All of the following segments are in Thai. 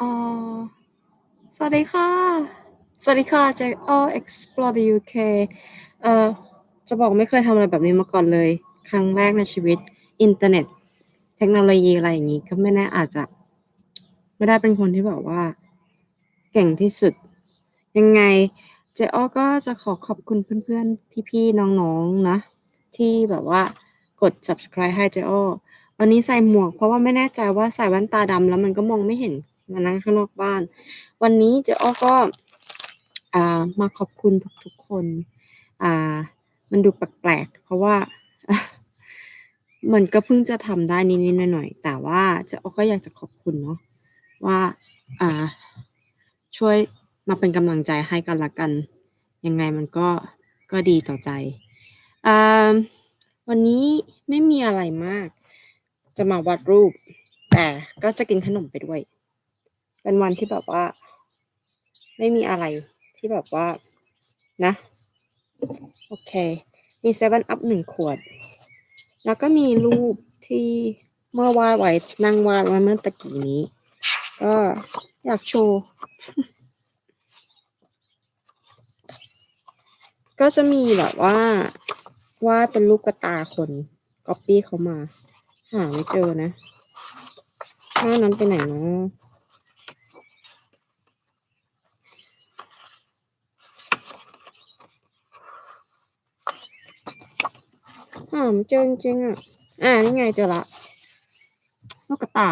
อ่า สวัสดีค่ะ สวัสดีค่ะ JO Explore the UK เอ่อ จะบอกไม่เคยทำอะไรแบบนี้มาก่อนเลย ครั้งแรกในชีวิต อินเทอร์เน็ต เทคโนโลยีอะไรอย่างงี้ ก็ไม่แน่อาจจะ ไม่ได้เป็นคนที่แบบว่า เก่งที่สุด ยังไง JO ก็จะขอขอบคุณเพื่อนๆ พี่ๆ น้องๆ นะ ที่แบบว่ากด subscribe ให้ JO วันนี้ใส่หมวก เพราะว่าไม่แน่ใจว่าใส่แว่นตาดำแล้วมันก็มองไม่เห็น มานั่งข้างนอกบ้าน วันนี้ JO ก็อ่ามาขอบคุณทุกๆคนอ่ามันดูแปลกๆเพราะว่ามันก็เพิ่งจะทำได้นิดๆหน่อยๆแต่ว่า JO ก็อยากจะขอบคุณเนาะว่าอ่าช่วยมาเป็นกำลังใจให้กันละกัน ยังไงมันก็ก็ดีต่อใจอ่าวันนี้ไม่มีอะไรมาก จะมาวาดรูป แต่ก็จะกินขนมไปด้วย เป็นวันที่แบบว่า ไม่มีอะไรที่แบบว่า นะ โอเค มี7 Up 1ขวด แล้วก็มีรูปที่เมื่อวาดไว้นั่งวาดไว้เมื่อตะกี้นี้ ก็อยากโชว์ก็จะมีแบบว่าวาดเป็นรูปกระตาคนก๊อบปี้เขามา หาไม่เจอนะหน้านั้นไปไหนเนาะ หาไม่เจอจริงๆอะอ่านี่ไงเจอล้วลูกกระตา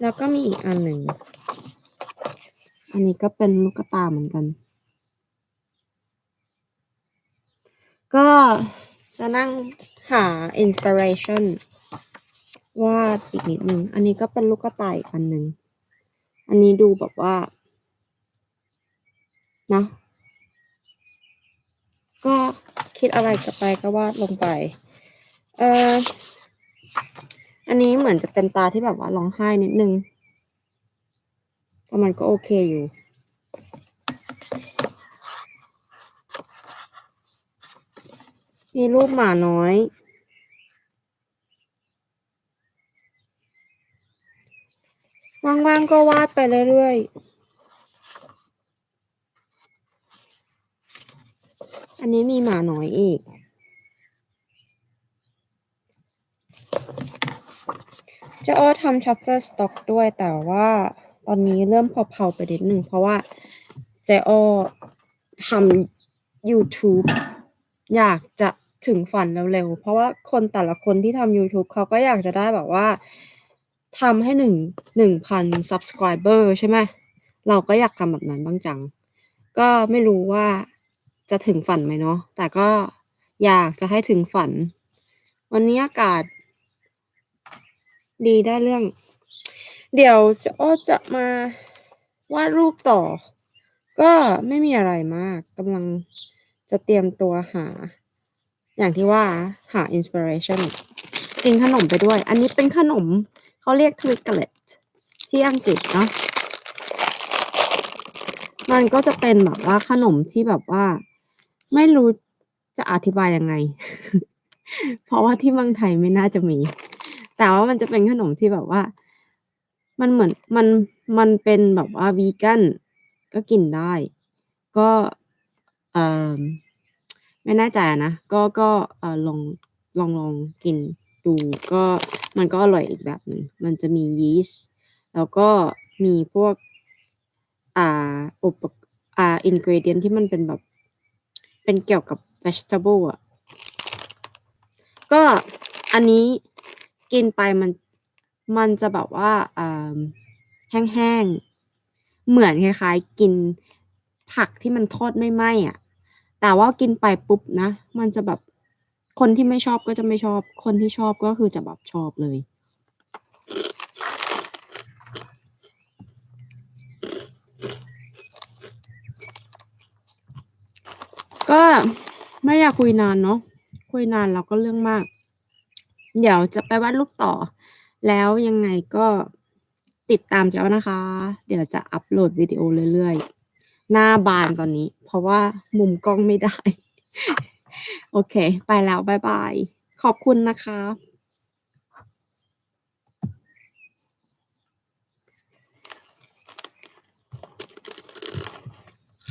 แล้วก็มีอีกอันหนึ่ง อันนี้ก็เป็นลูกกระตาเหมือนกัน ก็จะนั่งหาอินสปิเรชันวาดอีกนิดหนึ่งอันนี้ก็เป็นลูกกระต่ายอีกอันหนึ่ง อันนี้ดูแบบว่า นะ ก็คิดอะไรจะไปก็วาดลงไป เอ่อ อันนี้เหมือนจะเป็นตาที่แบบว่าร้องไห้นิดนึงแต่มันก็โอเคอยู่ มีรูปหมาน้อย ว่างๆก็วาดไปเรื่อยๆ อันนี้มีหมาน้อยอีก JO ทำ Shutterstock ด้วยแต่ว่าตอนนี้เริ่มเพลาๆไปนิดหนึ่งเพราะว่า JO ทำยูทูบอยากจะถึงฝันเร็วๆ เพราะว่าคนแต่ละคนที่ทำยูทูบเขาก็อยากจะได้แบบว่าทำให้1 1,000 Subscriber ใช่ไหม เราก็อยากทำแบบนั้นบ้างจัง ก็ไม่รู้ว่า จะถึงฝันไหมเนาะแต่ก็อยากจะให้ถึงฝัน วันนี้อากาศ ดีได้เรื่อง เดี๋ยว JO จะมาวาดรูปต่อ ก็ไม่มีอะไรมากกำลังจะเตรียมตัวหา อย่างที่ว่าหาอินสปิเรชันกินขนมไปด้วย อันนี้เป็นขนมเขาเรียก Twiglet ที่อังกฤษเนาะมันก็จะเป็นแบบว่าขนมที่แบบว่า ไม่รู้จะอธิบายยังไง เพราะว่าที่เมืองไทยไม่น่าจะมี แต่ว่ามันจะเป็นขนมที่แบบว่า มันเหมือนมันมันเป็นแบบว่าวีแกนก็กินได้ ก็ เอ่อ ไม่แน่ใจะนะ ก็ก็เอ่อลองลองลองกินดูก็มันก็อร่อยอีกแบบหนึ่งมันจะมียีสต์แล้วก็มีพวก อ่าอุปอ่า ingredient ที่มันเป็นแบบ เป็นเกี่ยวกับ vegetable อะ ก็อันนี้กินไปมันมันจะแบบว่าแห้งๆ เหมือนคล้ายๆ กินผักที่มันทอดไม่ไหม้อะ แต่ว่ากินไปปุ๊บนะ มันจะแบบคนที่ไม่ชอบก็จะไม่ชอบ คนที่ชอบก็คือจะแบบชอบเลย ก็ไม่อยากคุยนานเนาะ คุยนานแล้วก็เรื่องมาก เดี๋ยวจะไปวาดรูปต่อ แล้วยังไงก็ติดตามเจ้านะคะ เดี๋ยวจะอัปโหลดวิดีโอเรื่อยๆ หน้าบานตอนนี้ เพราะว่ามุมกล้องไม่ได้ โอเค ไปแล้ว บ๊ายบาย ขอบคุณนะคะ